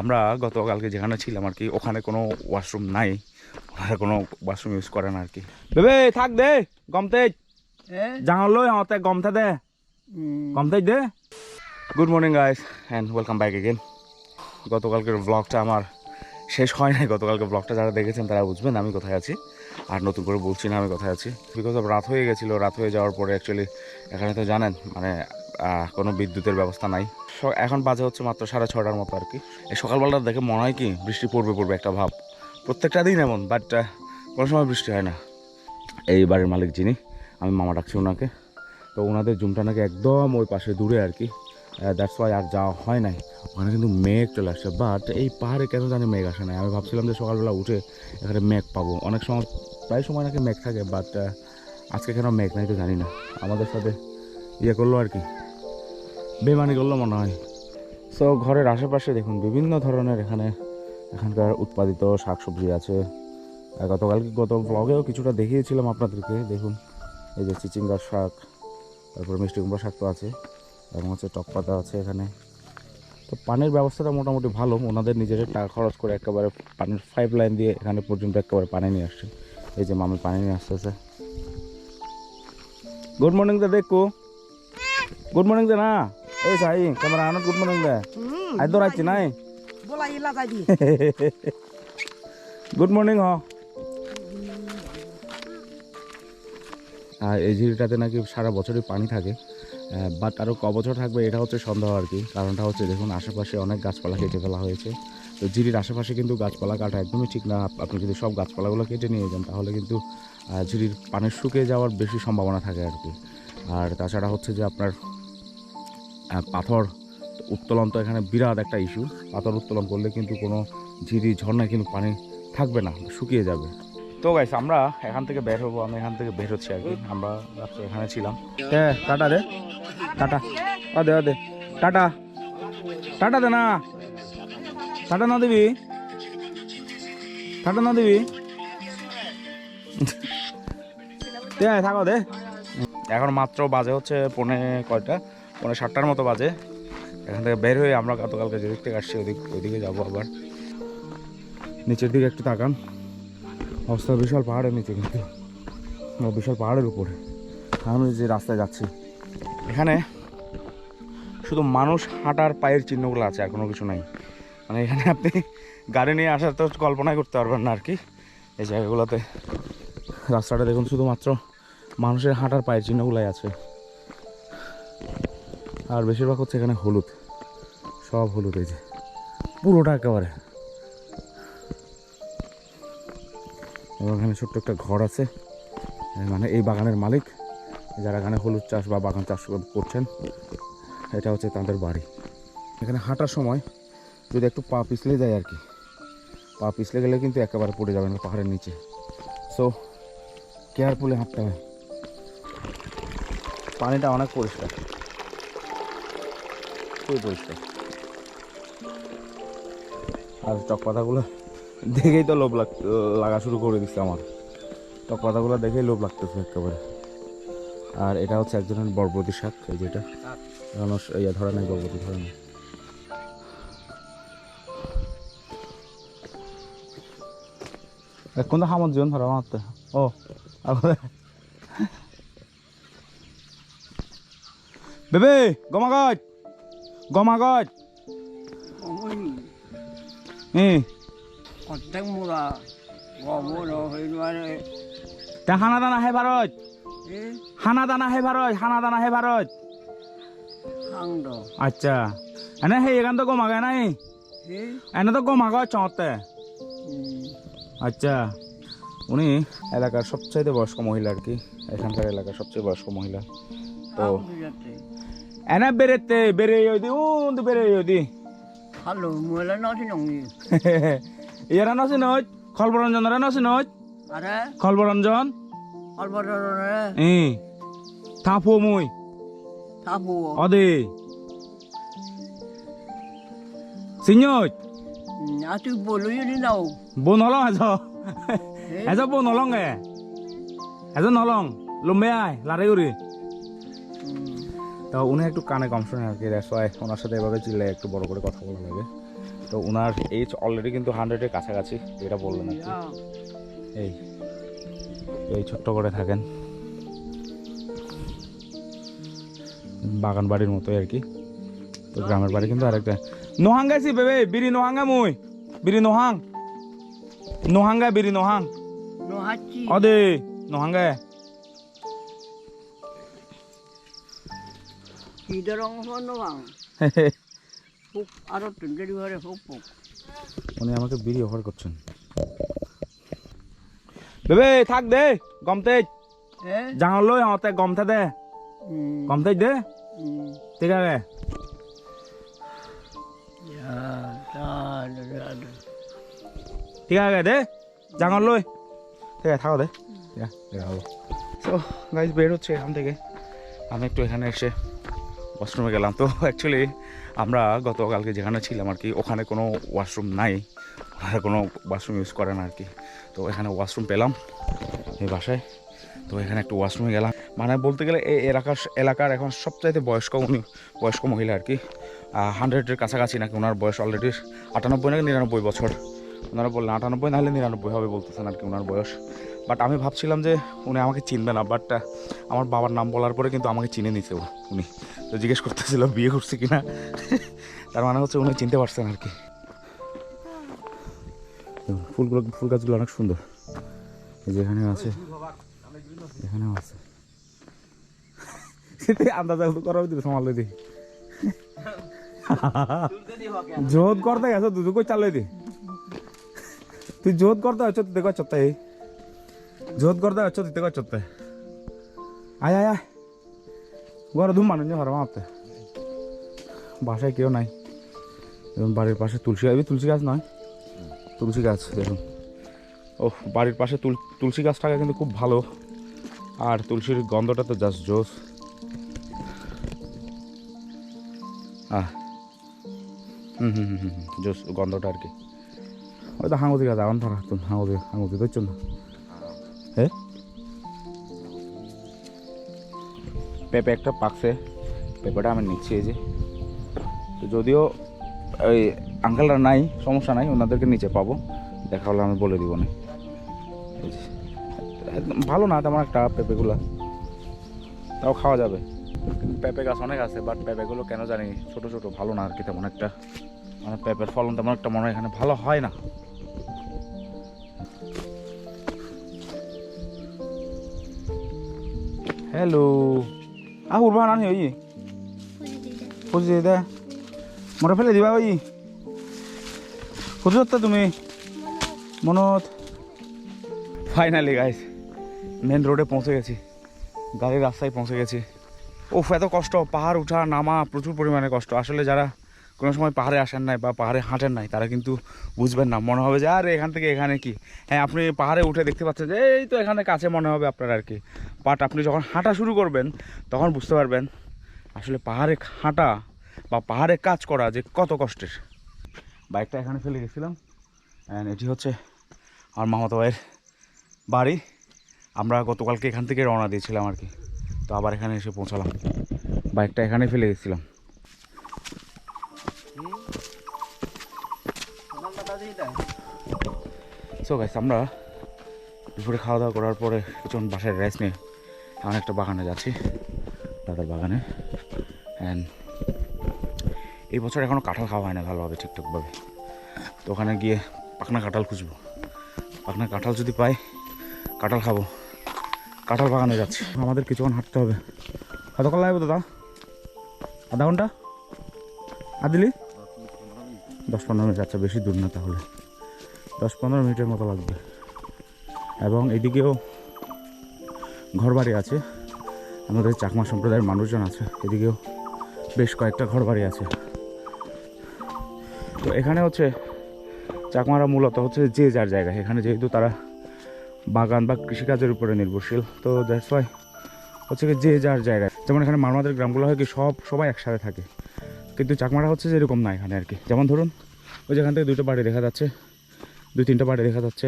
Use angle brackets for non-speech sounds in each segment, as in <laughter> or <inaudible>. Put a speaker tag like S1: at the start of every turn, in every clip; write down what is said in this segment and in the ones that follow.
S1: আমরা গতকালকে যেখানে ছিলাম আর কি ওখানে কোনো ওয়াশরুম নাই। ওখানে কোনো ওয়াশরুম ইউজ করে না আর কি। বেবে থাক দে গমতে জাহান লই হতে গমতে দে। গমতে দে। Good morning guys and welcome back again গতকালকের ব্লগটা আমার শেষ হয় নাই। গতকালকে ব্লগটা যারা দেখেছেন তারা বুঝবেন আমি কোথায় আছি। আর নতুন করে বলছি না আমি কোথায় আছি। বিকজ অফ রাত হয়ে গেছিল রাত হয়ে যাওয়ার পরে অ্যাকচুয়ালি এখানে তো জানেন মানে কোনো বিদ্যুতের ব্যবস্থা নাই। এখন বাজে হচ্ছে মাত্র সাড়ে ছটার মতো আর কি। এই সকালবেলা দেখে মনে হয় কি, বৃষ্টি পড়বে পড়বে একটা ভাব। প্রত্যেকটা দিন এমন বাট কোনো সময় বৃষ্টি হয় না। এই বাড়ির মালিক যিনি, আমি মামা ডাকছি ওনাকে তো ওনাদের জুমটা নাকি একদম ওই পাশে দূরে আর কি। দ্যাটস ওয়াই আর যাওয়া হয় নাই। ওখানে কিন্তু মেঘ চলে আসছে বাট এই পাহাড়ে কেন জানি মেঘ আসে নাই। আমি ভাবছিলাম যে সকালবেলা উঠে এখানে মেঘ পাবো। অনেক সময়, প্রায় সময় নাকি মেঘ থাকে বাট আজকে কেন মেঘ নাই তো জানি না। আমাদের সাথে ইয়ে করল আর কি। বেমানি করল মনে হয়। সো ঘরের আশেপাশে দেখুন, বিভিন্ন ধরনের এখানে, এখানকার উৎপাদিত শাকসবজি আছে। গতকালকে, গত ব্লগেও কিছুটা দেখিয়েছিলাম আপনাদেরকে। দেখুন, এই যে চিচিঙ্গার শাক, তারপরে মিষ্টি কুমড়া শাক তো আছে, এবং হচ্ছে টক পাতা আছে এখানে। তো পানির ব্যবস্থাটা মোটামুটি ভালো, ওনাদের নিজেদের টাকা খরচ করে একেবারে পানির পাইপ লাইন দিয়ে এখানে পর্যন্ত একেবারে পানি নিয়ে আসছে। এই যে মামি পানি নিয়ে আসতেছে। গুড মর্নিং দা দেখো গুড মর্নিং দে না গুড মর্নিং দে। আজ তো রাখছি নাই।
S2: বলা ইলা যাই দি। <laughs>
S1: গুড মর্নিং হ। আর এই ঝিলটাতে নাকি সারা বছরই পানি থাকে। বাট আরও ক বছর থাকবে এটা হচ্ছে সন্দেহ আর কি। কারণটা হচ্ছে দেখুন আশেপাশে অনেক গাছপালা কেটে ফেলা হয়েছে। তো ঝিরির আশেপাশে কিন্তু গাছপালা কাটা একদমই ঠিক না। আপনি যদি সব গাছপালাগুলো কেটে নিয়ে যান তাহলে কিন্তু ঝিরির পানি শুকিয়ে যাওয়ার বেশি সম্ভাবনা থাকে আর কি। আর তাছাড়া হচ্ছে যে আপনার পাথর উত্তোলন তো এখানে বিরাট একটা ইস্যু পাথর উত্তোলন করলে কিন্তু কোনো ঝিরি ঝর্ণায় কিন্তু পানি থাকবে না শুকিয়ে যাবে। তো গাইস আমরা এখান থেকে বের হব আমি এখান থেকে বের হচ্ছি আর কি। আমরা রাত্রে এখানে ছিলাম। হ্যাঁ টাটা দে। টাটা। ও দে দে। টাটা। টাটা দে না। টাটা না দিবি? টাটা না দিবি? <laughs> দে থাকো দে। এখন মাত্র বাজে হচ্ছে পৌনে কয়টা? পৌনে সাতটার মতো বাজে। এখান থেকে বের হয়ে আমরা গতকালকে যেদিক থেকে আসছি, ওদিক ওইদিকে যাব আবার। নিচের দিকে একটু তাকান। অবস্থা বিশাল পাহাড়ের নিচে কিন্তু। বিশাল পাহাড়ের উপরে। আমি যে রাস্তায় যাচ্ছি। এখানে শুধু মানুষ হাঁটার পায়ের চিহ্নগুলো আছে আর কোনো কিছু নাই। মানে এখানে আপনি গাড়ি নিয়ে আসার তো কল্পনাই করতে পারবেন না আর কি। এই জায়গাগুলোতে। রাস্তাটা দেখুন শুধুমাত্র মানুষের হাঁটার পায়ের চিহ্নগুলাই আছে। আর বেশিরভাগ হচ্ছে এখানে হলুদ। সব হলুদ এই যে। পুরোটা একেবারে। এবং এখানে ছোট্ট একটা ঘর আছে। মানে এই বাগানের মালিক। যারা এখানে হলুদ চাষ বা বাগান চাষ করছেন, এটা হচ্ছে তাদের বাড়ি। এখানে হাঁটার সময় যদি একটু পা পিছলে যায় আর কি। পা পিছলে গেলে কিন্তু একেবারে পড়ে যাবেন পাহাড়ের নিচে। সো কেয়ারফুলি হাঁটতে হয়। পানিটা অনেক পরিষ্কার। খুবই পরিষ্কার। আর চক পাতাগুলো দেখেই তো লোভ লাগ লাগা শুরু করে দিচ্ছে আমার। টক পাতাগুলো দেখেই লোভ লাগতেছে একেবারে। আর এটা হচ্ছে একজনের বরবতী শাক, এই যেটা মানুষ ইয়া ধরে নাই বরবতী ধরে নাই। কোনটা হামত জন ধরা মারতে ও বেবে গমাগজ গমাগজ হানা দানা হে ভারত হানা দানা হে ভারত হানা দানা হে ভারত আচ্ছা। এনে সেই এখান তো গমাগে নাই? এনে তো গমাগজ চতে আচ্ছা। উনি এলাকার সবচাইতে বয়স্ক মহিলা আর কি? এখানকার এলাকার সবচেয়ে বয়স্ক মহিলা। তো এনে বেরেতে বেরে ওদি উন বেরে ওদি
S2: হ্যালো মোলা নটি নঙ্গি
S1: ইয়ারা নসি নয় খলবরঞ্জনরা নসি নয়
S2: আরে
S1: খলবরঞ্জন
S2: অলবরে
S1: ই থাপো মুই
S2: থাপু
S1: অদে সিnyoj
S2: আতু বলো যদি নাও
S1: বোন হলং এজ এজ বোন হলং এ এজন হলং লম্বে আয় লারে উড়ি তো উনি একটু কানে কম শোনে আর কি দ্যাটস ওয়াই ওনার সাথে এভাবে চিল্লে একটু বড় করে কথা বলা লাগে। তো ওনার এজ অলরেডি কিন্তু হান্ড্রেডের কাছাকাছি যেটা বললেন আর কি। এই এই ছোট্ট করে থাকেন। বাগান বাড়ির মতোই আর কি। তো গ্রামের বাড়ি কিন্তু আরেকটা। নোহাং গাইছি বেবে বিড়ি নোহাঙ্গা মুই। বিড়ি নোহাং। নোহাঙ্গা বিড়ি নোহাং. অদে নোহাঙ্গা <laughs> উনি আমাকে বিড়ি অফার করছেন। বেবে থাক দে গমতে? জাঙল লই আমাতে গমতে দে। দে. ঠিক আছে. ঠিক আছে দে। জাঙল লই। ঠিক আছে থাকো দে। আছে তো গাইজ বের হচ্ছে এখান থেকে। আমি একটু এখানে এসে ওয়াশরুমে গেলাম। তো অ্যাকচুয়ালি আমরা গতকালকে যেখানে ছিলাম আর কি, ওখানে কোনো ওয়াশরুম নাই। ওখানে কোনো ওয়াশরুম ইউজ করে না আর কি। তো এখানে ওয়াশরুম পেলাম এই বাসায়। তো এখানে একটু ওয়াশরুমে গেলাম। মানে বলতে গেলে এই এলাকার এলাকার এখন সবচাইতে বয়স্ক উনি বয়স্ক মহিলা আর কি। হান্ড্রেডের কাছাকাছি নাকি ওনার বয়স অলরেডি আটানব্বই নাকি নিরানব্বই বছর? ওনারা বললেন আটানব্বই নাহলে নিরানব্বই হবে বলতেছেন আর কি ওনার বয়স। বাট আমি ভাবছিলাম যে উনি আমাকে চিনবে না বাট আমার বাবার নাম বলার পরে কিন্তু আমাকে চিনে নিছে উনি। তো জিজ্ঞেস করতেছিল, বিয়ে করছে কিনা? তার মানে হচ্ছে উনি চিনতে পারছেন আর কি। ফুলগুলো, ফুল গাছগুলো অনেক সুন্দর। এই যে এখানেও আছে। এখানেও আছে। দি জোত করতে গেছো দুধ কই চালাই দি তুই জোত করতে হচ্ছে দেখো চত্তা জোত করতে হচ্ছে তুই দেখো চত্তা আয় আয় আয় ঘরে ধুম মানুষ ঘরে মাপতে বাসায় কেউ নাই বাড়ির পাশে তুলসী গাছ তুলসী গাছ নয় তুলসী গাছ দেখুন ও বাড়ির পাশে তুল তুলসী গাছটাকে কিন্তু খুব ভালো আর তুলসীর গন্ধটা তো জাস্ট জোস আহ হুম হুম হুম হুম জোস গন্ধটা আর কি ওই তো হাঙুদি গাছ আবার ধরা হাঙুদি হাঙুদি ধরছো না পেঁপে একটা পাকছে পেঁপেটা আমি নিচ্ছি এই যে। তো যদিও ওই আঙ্কেলরা নাই, সমস্যা নাই, ওনাদেরকে নিচে পাবো, দেখা হলে আমি বলে দিব না একদম ভালো না তেমন একটা পেঁপেগুলো। তাও খাওয়া যাবে। পেঁপে গাছ অনেক আছে বাট পেঁপেগুলো কেন জানি ছোট ছোট, ভালো না আর কি তেমন একটা। মানে পেঁপের ফলন তেমন একটা মনে হয় এখানে ভালো হয় না। হ্যালো আহ উঠবা না ওই খুঁজি দে মরে ফেলে দিবা ওই খুঁজো তো তুমি মনত ফাইনালি গাইস মেন রোডে পৌঁছে গেছি গাড়ির রাস্তায় পৌঁছে গেছি ওফ এত কষ্ট পাহাড় উঠা নামা প্রচুর পরিমাণে কষ্ট আসলে যারা কোনো সময় পাহাড়ে আসেন নাই বা পাহাড়ে হাঁটেন নাই, তারা কিন্তু বুঝবেন না। মনে হবে যে, আরে, এখান থেকে এখানে কি? হ্যাঁ আপনি পাহাড়ে উঠে দেখতে পাচ্ছেন যে, এই তো এখানে কাছে মনে হবে আপনার আর কি। বাট আপনি যখন হাঁটা শুরু করবেন, তখন বুঝতে পারবেন আসলে পাহাড়ে হাঁটা বা পাহাড়ে কাজ করা যে কত কষ্টের। বাইকটা এখানে ফেলে গেছিলাম। অ্যান্ড এটি হচ্ছে আমার মামাতো ভাইয়ের বাড়ি। আমরা গতকালকে এখান থেকে রওনা দিয়েছিলাম আর কি। তো আবার এখানে এসে পৌঁছালাম। বাইকটা এখানে ফেলে গেছিলাম। সো গাইস আমরা দুপুরে খাওয়া দাওয়া করার পরে কিছুক্ষণ বাসায় রেস্ট নিয়ে এখন একটা বাগানে যাচ্ছি, দাদার বাগানে। অ্যান্ড এই বছর এখনও কাঁঠাল খাওয়া হয় না ভালোভাবে, ঠিকঠাকভাবে। তো ওখানে গিয়ে পাখনা কাঁঠাল খুঁজবো। পাখনা কাঁঠাল যদি পাই, কাঁঠাল খাব। কাঁঠাল বাগানে যাচ্ছি। আমাদের কিছুক্ষণ হাঁটতে হবে। কতক্ষণ লাগবে দাদা? আধা ঘণ্টা? আর দিলি? দশ পনেরো মিনিট আচ্ছা বেশি দূর না তাহলে। দশ পনেরো মিনিটের মতো লাগবে। এবং এদিকেও ঘরবাড়ি আছে। আমাদের চাকমা সম্প্রদায়ের মানুষজন আছে। এদিকেও বেশ কয়েকটা ঘরবাড়ি আছে। তো এখানে হচ্ছে চাকমারা মূলত হচ্ছে যে যার জায়গায় এখানে যেহেতু তারা বাগান বা কৃষিকাজের উপরে নির্ভরশীল, তো দ্যাটস ওয়াই হচ্ছে কি যে যার জায়গায়। যেমন এখানে মারমাদের গ্রামগুলো হয় কি সব, সবাই একসাথে থাকে। কিন্তু চাকমারা হচ্ছে যে এরকম না এখানে আর কি। যেমন ধরুন ওই যেখান থেকে দুটো বাড়ি দেখা যাচ্ছে, দুই তিনটা বাড়ি দেখা যাচ্ছে,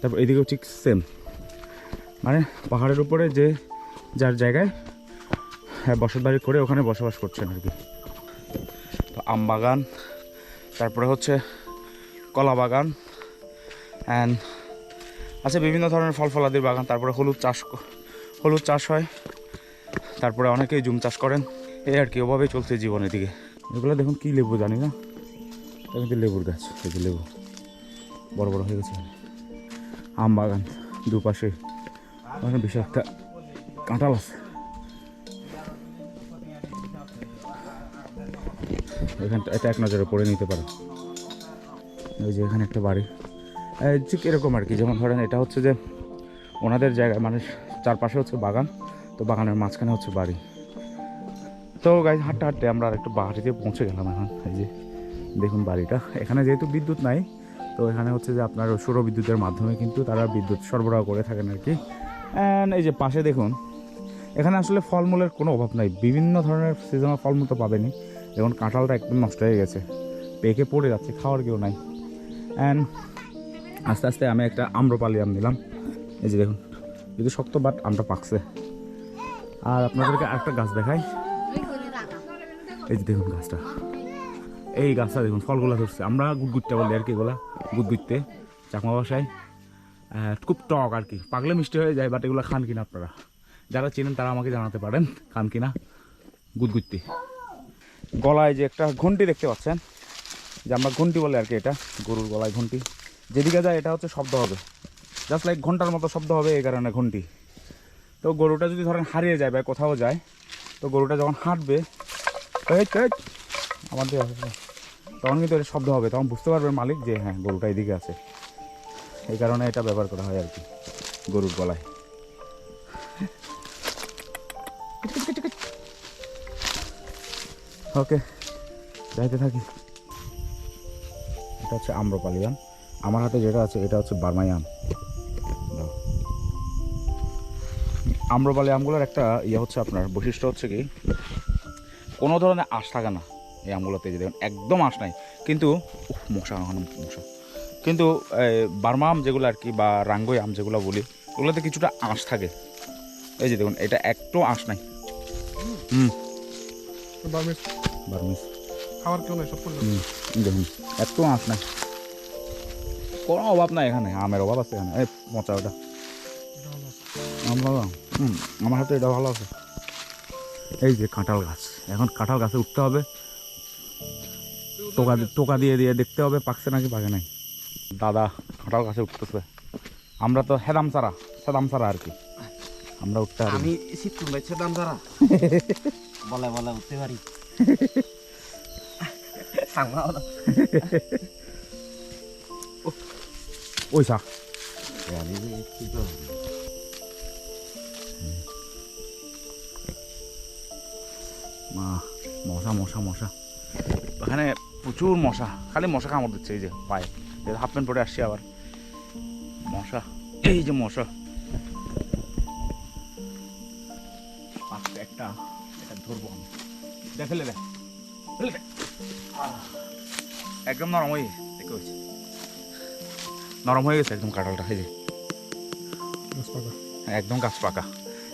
S1: তারপর এদিকেও ঠিক সেম মানে পাহাড়ের উপরে যে যার জায়গায় হ্যাঁ বসত বাড়ি করে ওখানে বসবাস করছেন আর কি। তো আম বাগান, তারপরে হচ্ছে কলা বাগান অ্যান্ড আছে বিভিন্ন ধরনের ফল ফলাদির বাগান, তারপরে হলুদ চাষ হলুদ চাষ হয়, তারপরে অনেকেই জুম চাষ করেন। এই আর কি, ওভাবেই চলছে জীবনের দিকে এগুলো দেখুন কী লেবু জানি না। এটা কিন্তু লেবুর গাছ, এই যে লেবু। বড় বড় হয়ে গেছে। আম বাগান, দুপাশে ওখানে বেশি একটা কাঁঠাল আছে। এখানটা এটা এক নজরে পড়ে নিতে পারে। ওই যে এখানে একটা বাড়ি। ঠিক এরকম আর কি, যেমন ধরেন এটা হচ্ছে যে ওনাদের জায়গায় মানে চারপাশে হচ্ছে বাগান, তো বাগানের মাঝখানে হচ্ছে বাড়ি। তো গাই হাঁটতে হাঁটতে আমরা আর একটু বাড়িতে পৌঁছে গেলাম এখন, এই যে। দেখুন বাড়িটা। এখানে যেহেতু বিদ্যুৎ নাই, তো এখানে হচ্ছে যে আপনার সৌর বিদ্যুতের মাধ্যমে কিন্তু তারা বিদ্যুৎ সরবরাহ করে থাকেন আর কি। অ্যান্ড এই যে পাশে দেখুন, এখানে আসলে ফলমূলের কোনো অভাব নাই। বিভিন্ন ধরনের সিজনাল ফলমূল তো পাবেনি যেমন কাঁঠালটা একদম নষ্ট হয়ে গেছে, পেকে পড়ে যাচ্ছে, খাওয়ার কেউ নাই। অ্যান্ড আস্তে আস্তে আমি একটা আম্রপালি আম নিলাম। এই যে দেখুন, যদি শক্ত বাট আমটা পাকছে। আর আপনাদেরকে আরেকটা গাছ দেখাই। এই যে দেখুন গাছটা। এই গাছটা দেখুন, ফলগুলো ধরছে। আমরা গুটগুটটা বলি আর কি এগুলা, গুটগুটতে, চাকমা বাসায়। খুব টক আর কি। পাগলে মিষ্টি হয়ে যায় বাট এগুলো খান কিনা আপনারা? যারা চেনেন তারা আমাকে জানাতে পারেন, খান কিনা? গুদগুত্তি গলায় যে একটা ঘন্টি দেখতে পাচ্ছেন, যে আমরা ঘন্টি বলে আর কি এটা, গরুর গলায় ঘন্টি। যেদিকে যায় এটা হচ্ছে শব্দ হবে। জাস্ট লাইক ঘণ্টার মতো শব্দ হবে এই কারণে ঘন্টি। তো গরুটা যদি ধরেন হারিয়ে যায় বা কোথাও যায়, তো গরুটা যখন হাঁটবে আসে। তখন কিন্তু এটা শব্দ হবে, তখন বুঝতে পারবে মালিক যে হ্যাঁ গরুটা এদিকে আছে। এই কারণে এটা ব্যবহার করা হয় আর কি, গরুর গলায়। ওকে, যাইতে থাকি। এটা হচ্ছে আম্রপালি আম আমার হাতে যেটা আছে, এটা হচ্ছে বার্মাই আম আম্রপালি আমগুলোর একটা ইয়ে হচ্ছে আপনার, বৈশিষ্ট্য হচ্ছে কি, কোনো ধরনের আঁশ থাকে না। এই আমগুলোতে যে দেখুন একদম আঁশ নাই। কিন্তু মশা মশা। কিন্তু বার্মা আম যেগুলো আর কি বা রাঙ্গই আম যেগুলো বলি ওগুলোতে কিছুটা আঁশ থাকে। এই যে দেখুন এটা একটু আঁশ নাই। হুম।
S3: Burmese
S1: Burmese.
S3: খাওয়ার কেউ নাই সব করল।
S1: হুম, এই দেখুন একটু আঁশ নাই। কোনো অভাব নাই এখানে আমের অভাব আছে এখানে। এই পচা ওটা। আম ভালো? হুম আমার হাতে এটা ভালো আছে। এই যে কাঁঠাল গাছ এখন কাঁঠাল গাছে উঠতে হবে। টোকা টোকা দিয়ে দিয়ে দেখতে হবে পাকছে নাকি পাকে নাই। দাদা কাঁঠাল গাছে উঠতেছে। আমরা তো হেদাম সারা সেদাম সারা আর কি। আমরা উঠতে পারি
S4: আমি বাইছে দাম দ্বারা বলে বলে উঠতে পারি। সাংমা
S1: ওই সা। মা মশা মশা মশা। এখানে প্রচুর মশা খালি মশা কামড় দিচ্ছে এই যে পায়ে। হাফ প্যান্ট পরে আসছি আবার। মশা এই যে মশা। একটা এটা ধরবো আমি। দেখ ফেলে দে ফেলে দে। একদম নরম হয়ে গেছে হয়েছে নরম হয়ে গেছে একদম কাঁঠালটা এই যে। একদম গাছ পাকা।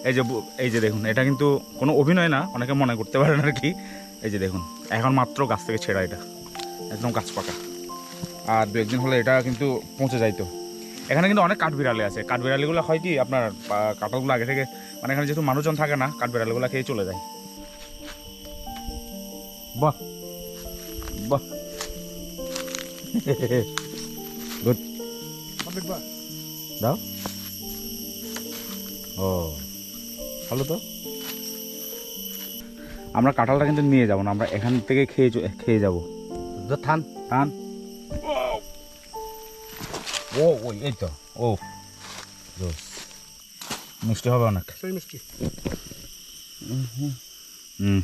S1: এই যে এই যে দেখুন এটা কিন্তু কোনো অভিনয় না অনেকে মনে করতে পারেন আর কি। এই যে দেখুন এখন মাত্র গাছ থেকে ছেঁড়া এটা। একদম গাছ পাকা। আর দু একদিন হলে এটা কিন্তু পৌঁছে যাইতো এখানে কিন্তু অনেক কাঠবিড়ালি আছে। কাঠবিড়ালিগুলো হয় কি আপনার কাঁঠালগুলো আগে থেকে মানে এখানে যেহেতু মানুষজন থাকে না কাঠবিড়ালিগুলো খেয়ে চলে যায়। বাহ বাহ। <laughs> গুড দাও। ও ভালো তো। আমরা কাঁঠালটা কিন্তু নিয়ে যাব না আমরা এখান থেকে খেয়ে খেয়ে যাব।
S4: থান
S1: টান ও ওই এই তো। ও। জোস। মিষ্টি হবে অনেক।
S3: সেই মিষ্টি।
S1: হুম।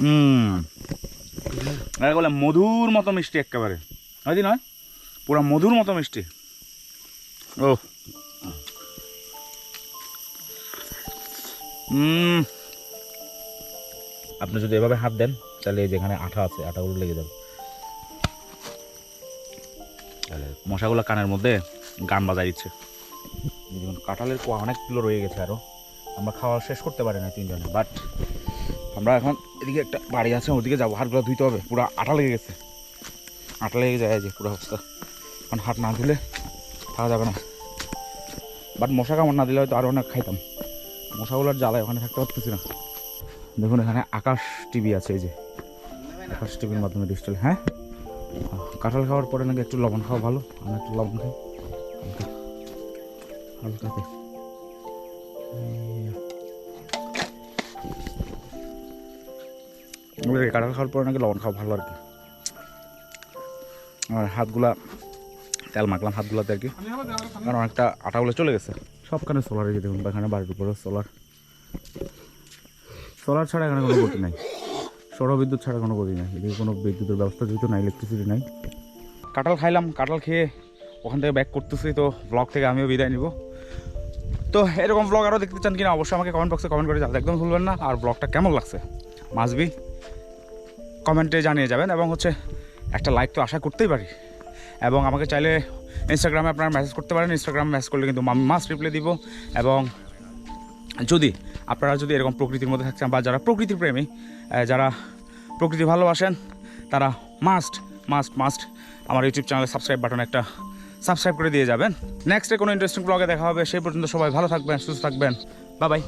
S1: হুম। বলে মধুর মতো মিষ্টি একেবারে। হয়নি নয়? পুরো মধুর মতো মিষ্টি। ও। হুম। আপনি যদি এভাবে হাত দেন তাহলে এই যেখানে আঠা আছে আঠাগুলো লেগে যাবে। তাহলে মশাগুলো কানের মধ্যে গান বাজাই দিচ্ছে। দেখুন কাঁঠালের কোয়া অনেকগুলো রয়ে গেছে আরও আমরা খাওয়া শেষ করতে পারি না তিনজনে বাট আমরা এখন এদিকে একটা বাড়ি আছে ওদিকে যাব। হাটগুলো ধুইতে হবে পুরো আটা লেগে গেছে। আটা লেগে যায় যে পুরো অবস্থা। এখন হাট না ধুলে থাকা যাবে না। বাট মশা কামড় না দিলে হয়তো আরও অনেক খাইতাম। মশাগুলোর জ্বালায় ওখানে থাকতে পারতেছি না। দেখুন, এখানে আকাশ টিভি আছে, এই যে। আকাশ টিভির মাধ্যমে ডিজিটাল হ্যাঁ? কাঁঠাল খাওয়ার পরে নাকি একটু লবণ খাওয়া ভালো? আমি একটু লবণ খাই। হালকা হালকাতে কাঁঠাল খাওয়ার পরে নাকি লবণ খাওয়া ভালো আর কি। আর হাতগুলা, তেল মাখলাম হাতগুলাতে আর কি। কারণ অনেকটা আটাগুলো চলে গেছে। সবখানে সোলার এই দেখুন, এখানে বাড়ির উপরে সোলার সোলার ছাড়া এখানে কোনো গতি নাই। সৌর বিদ্যুৎ ছাড়া কোনো গতি নাই। এদিকে কোনো বিদ্যুতের ব্যবস্থা যেহেতু নাই ইলেকট্রিসিটি নাই। কাঁঠাল খাইলাম, কাঁঠাল খেয়ে ওখান থেকে ব্যাক করতেছি। তো ব্লগ থেকে আমিও বিদায় নিব। তো এরকম ব্লগ আরও দেখতে চান কিনা অবশ্যই আমাকে কমেন্ট বক্সে কমেন্ট করে জানতে একদম ভুলবেন না। আর ব্লগটা কেমন লাগছে মাসবি কমেন্টে জানিয়ে যাবেন। এবং হচ্ছে একটা লাইক তো আশা করতেই পারি। এবং আমাকে চাইলে ইনস্টাগ্রামে আপনারা মেসেজ করতে পারেন। ইনস্টাগ্রামে মেসেজ করলে কিন্তু মাস্ট রিপ্লাই দিব। এবং যদি আপনারা যদি এরকম প্রকৃতির মধ্যে থাকছেন বা যারা প্রকৃতির প্রেমী যারা প্রকৃতি ভালোবাসেন, তারা মাস্ট মাস্ট মাস্ট আমার ইউটিউব চ্যানেলে সাবস্ক্রাইব বাটন একটা সাবস্ক্রাইব করে দিয়ে যাবেন। নেক্সটে কোনো ইন্টারেস্টিং ব্লগে দেখা হবে, সেই পর্যন্ত সবাই ভালো থাকবেন, সুস্থ থাকবেন। বা বাই